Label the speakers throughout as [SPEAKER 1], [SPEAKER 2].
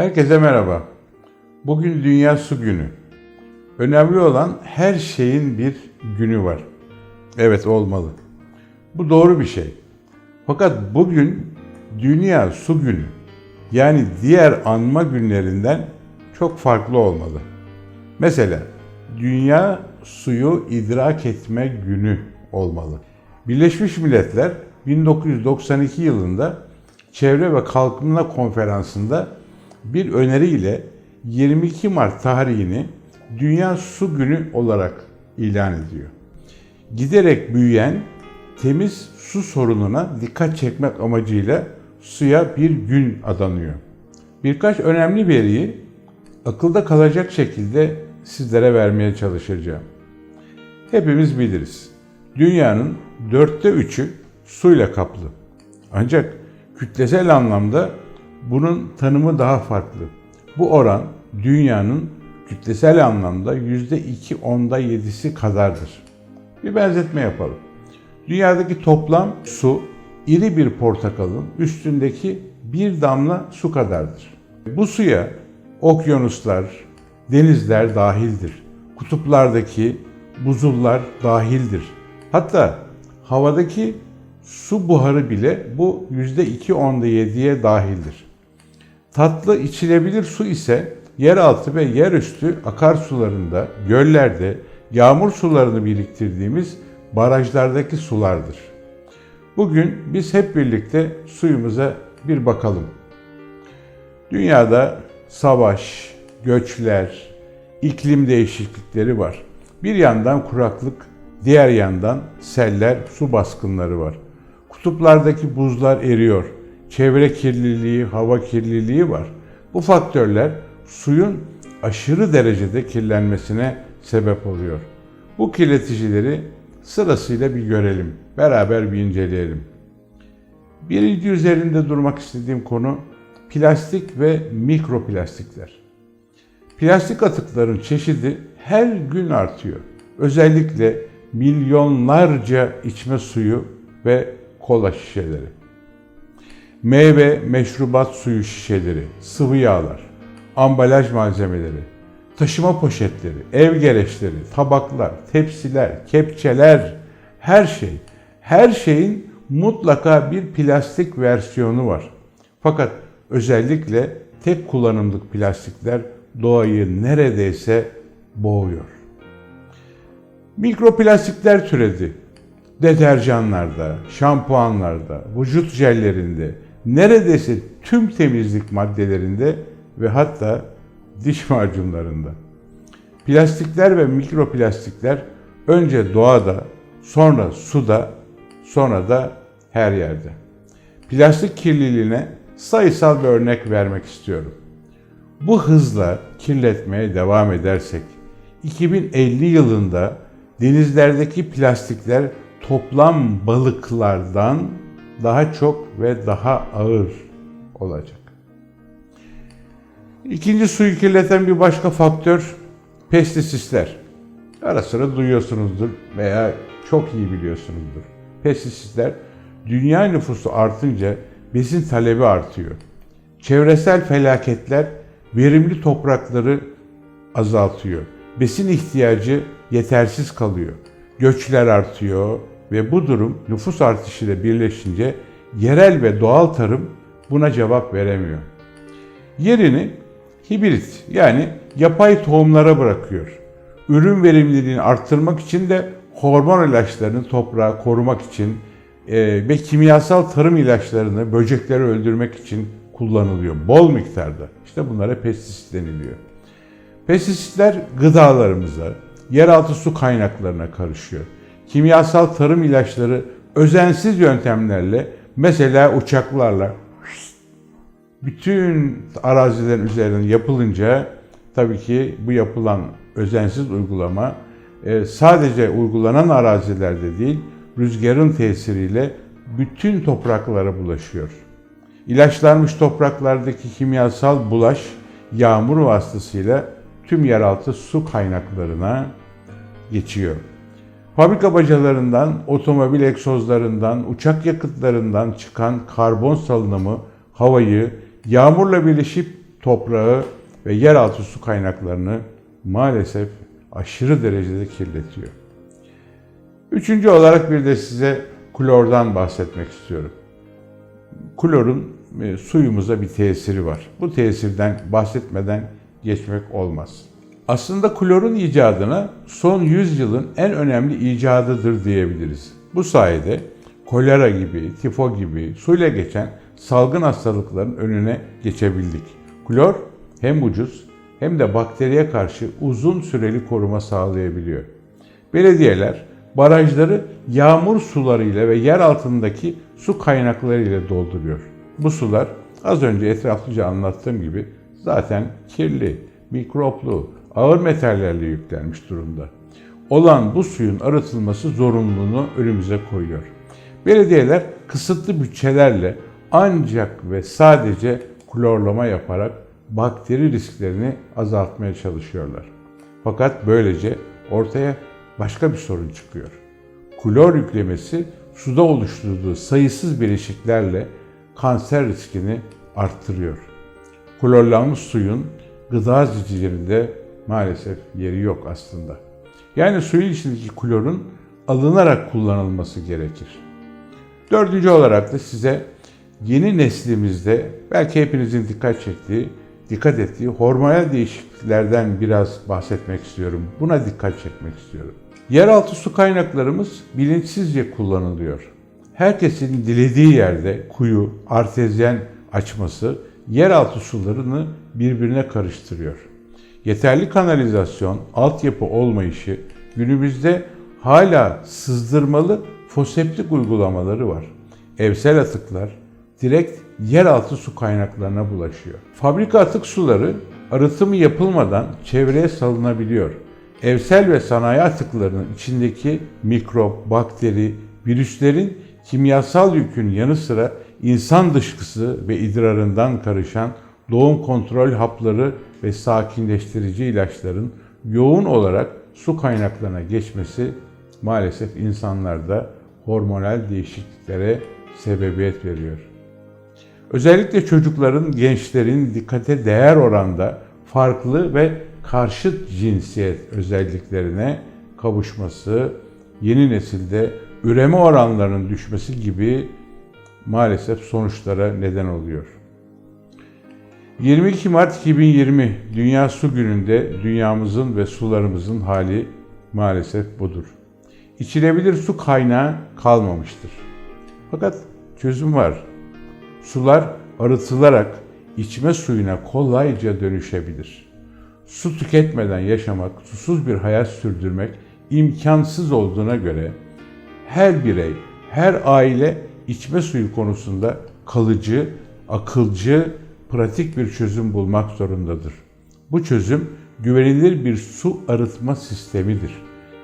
[SPEAKER 1] Herkese merhaba. Bugün Dünya Su Günü. Önemli olan her şeyin bir günü var. Evet olmalı. Bu doğru bir şey. Fakat bugün Dünya Su Günü. Yani diğer anma günlerinden çok farklı olmalı. Mesela Dünya Suyu İdrak Etme Günü olmalı. Birleşmiş Milletler 1992 yılında Çevre ve Kalkınma Konferansı'nda bir öneriyle 22 Mart tarihini Dünya Su Günü olarak ilan ediyor. Giderek büyüyen temiz su sorununa dikkat çekmek amacıyla suya bir gün adanıyor. Birkaç önemli veriyi akılda kalacak şekilde sizlere vermeye çalışacağım. Hepimiz biliriz. Dünyanın dörtte üçü suyla kaplı. Ancak kütlesel anlamda bunun tanımı daha farklı. Bu oran dünyanın kütlesel anlamda yüzde iki onda yedisi kadardır. Bir benzetme yapalım. Dünyadaki toplam su iri bir portakalın üstündeki bir damla su kadardır. Bu suya okyanuslar, denizler dahildir. Kutuplardaki buzullar dahildir. Hatta havadaki su buharı bile bu yüzde iki onda yediye dahildir. Tatlı içilebilir su ise yeraltı ve yerüstü akarsularında, göllerde, yağmur sularını biriktirdiğimiz barajlardaki sulardır. Bugün biz hep birlikte suyumuza bir bakalım. Dünyada savaş, göçler, iklim değişiklikleri var. Bir yandan kuraklık, diğer yandan seller, su baskınları var. Kutuplardaki buzlar eriyor. Çevre kirliliği, hava kirliliği var. Bu faktörler suyun aşırı derecede kirlenmesine sebep oluyor. Bu kirleticileri sırasıyla bir görelim. Beraber bir inceleyelim. Birinci üzerinde durmak istediğim konu plastik ve mikroplastikler. Plastik atıkların çeşidi her gün artıyor. Özellikle milyonlarca içme suyu ve kola şişeleri. Meyve, meşrubat suyu şişeleri, sıvı yağlar, ambalaj malzemeleri, taşıma poşetleri, ev gereçleri, tabaklar, tepsiler, kepçeler, her şey, her şeyin mutlaka bir plastik versiyonu var. Fakat özellikle tek kullanımlık plastikler doğayı neredeyse boğuyor. Mikroplastikler türedi. Deterjanlarda, şampuanlarda, vücut jellerinde, neredeyse tüm temizlik maddelerinde ve hatta diş macunlarında. Plastikler ve mikroplastikler önce doğada, sonra suda, sonra da her yerde. Plastik kirliliğine sayısal bir örnek vermek istiyorum. Bu hızla kirletmeye devam edersek 2050 yılında denizlerdeki plastikler toplam balıklardan daha çok ve daha ağır olacak. İkinci suyu kirleten bir başka faktör pestisitler. Ara sıra duyuyorsunuzdur veya çok iyi biliyorsunuzdur. Pestisitler dünya nüfusu artınca besin talebi artıyor. Çevresel felaketler verimli toprakları azaltıyor. Besin ihtiyacı yetersiz kalıyor. Göçler artıyor ve bu durum nüfus artışıyla birleşince yerel ve doğal tarım buna cevap veremiyor. Yerini hibrit yani yapay tohumlara bırakıyor. Ürün verimliliğini arttırmak için de hormon ilaçlarını toprağı korumak için e, ve kimyasal tarım ilaçlarını böcekleri öldürmek için kullanılıyor. Bol miktarda. İşte bunlara pestisit deniliyor. Pestisitler gıdalarımıza, yeraltı su kaynaklarına karışıyor. Kimyasal tarım ilaçları özensiz yöntemlerle mesela uçaklarla bütün arazilerin üzerine yapılınca tabii ki bu yapılan özensiz uygulama e, sadece uygulanan arazilerde değil, rüzgarın tesiriyle bütün topraklara bulaşıyor. İlaçlanmış topraklardaki kimyasal bulaş yağmur vasıtasıyla tüm yeraltı su kaynaklarına geçiyor. Fabrika bacalarından, otomobil egzozlarından, uçak yakıtlarından çıkan karbon salınımı havayı yağmurla birleşip toprağı ve yeraltı su kaynaklarını maalesef aşırı derecede kirletiyor. Üçüncü olarak bir de size klordan bahsetmek istiyorum. Klorun e, suyumuza bir tesiri var. Bu tesirden bahsetmeden geçmek olmaz. Aslında klorun icadına son 100 yılın en önemli icadıdır diyebiliriz. Bu sayede kolera gibi, tifo gibi suyla geçen salgın hastalıkların önüne geçebildik. Klor hem ucuz hem de bakteriye karşı uzun süreli koruma sağlayabiliyor. Belediyeler barajları yağmur sularıyla ve yer altındaki su kaynaklarıyla dolduruyor. Bu sular az önce etraflıca anlattığım gibi zaten kirli, mikroplu, ağır metallerle yüklenmiş durumda. Olan bu suyun arıtılması zorunluluğunu önümüze koyuyor. Belediyeler kısıtlı bütçelerle ancak ve sadece klorlama yaparak bakteri risklerini azaltmaya çalışıyorlar. Fakat böylece ortaya başka bir sorun çıkıyor. Klor yüklemesi suda oluşturduğu sayısız bileşiklerle kanser riskini arttırıyor. Klorlanmış suyun gıda zincirinde maalesef yeri yok aslında. Yani suyun içindeki klorun alınarak kullanılması gerekir. Dördüncü olarak da size yeni neslimizde belki hepinizin dikkat çektiği, dikkat ettiği hormonal değişikliklerden biraz bahsetmek istiyorum. Buna dikkat çekmek istiyorum. Yeraltı su kaynaklarımız bilinçsizce kullanılıyor. Herkesin dilediği yerde kuyu, artezyen açması yeraltı sularını birbirine karıştırıyor. Yeterli kanalizasyon, altyapı olmayışı günümüzde hala sızdırmalı foseptik uygulamaları var. Evsel atıklar direkt yeraltı su kaynaklarına bulaşıyor. Fabrika atık suları arıtımı yapılmadan çevreye salınabiliyor. Evsel ve sanayi atıklarının içindeki mikrop, bakteri, virüslerin kimyasal yükün yanı sıra insan dışkısı ve idrarından karışan doğum kontrol hapları ve sakinleştirici ilaçların yoğun olarak su kaynaklarına geçmesi maalesef insanlarda hormonal değişikliklere sebebiyet veriyor. Özellikle çocukların, gençlerin dikkate değer oranda farklı ve karşıt cinsiyet özelliklerine kavuşması, yeni nesilde üreme oranlarının düşmesi gibi maalesef sonuçlara neden oluyor. 22 Mart 2020 Dünya Su Günü'nde dünyamızın ve sularımızın hali maalesef budur. İçilebilir su kaynağı kalmamıştır. Fakat çözüm var. Sular arıtılarak içme suyuna kolayca dönüşebilir. Su tüketmeden yaşamak, susuz bir hayat sürdürmek imkansız olduğuna göre her birey, her aile içme suyu konusunda kalıcı, akılcı, pratik bir çözüm bulmak zorundadır. Bu çözüm güvenilir bir su arıtma sistemidir.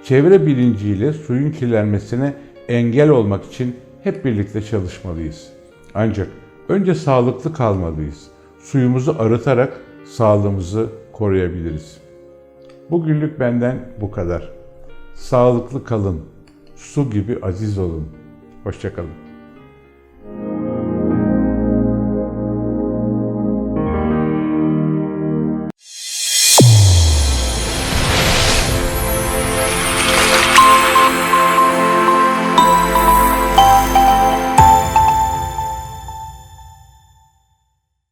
[SPEAKER 1] Çevre bilinciyle suyun kirlenmesine engel olmak için hep birlikte çalışmalıyız. Ancak önce sağlıklı kalmalıyız. Suyumuzu arıtarak sağlığımızı koruyabiliriz. Bugünlük benden bu kadar. Sağlıklı kalın. Su gibi aziz olun. Hoşçakalın.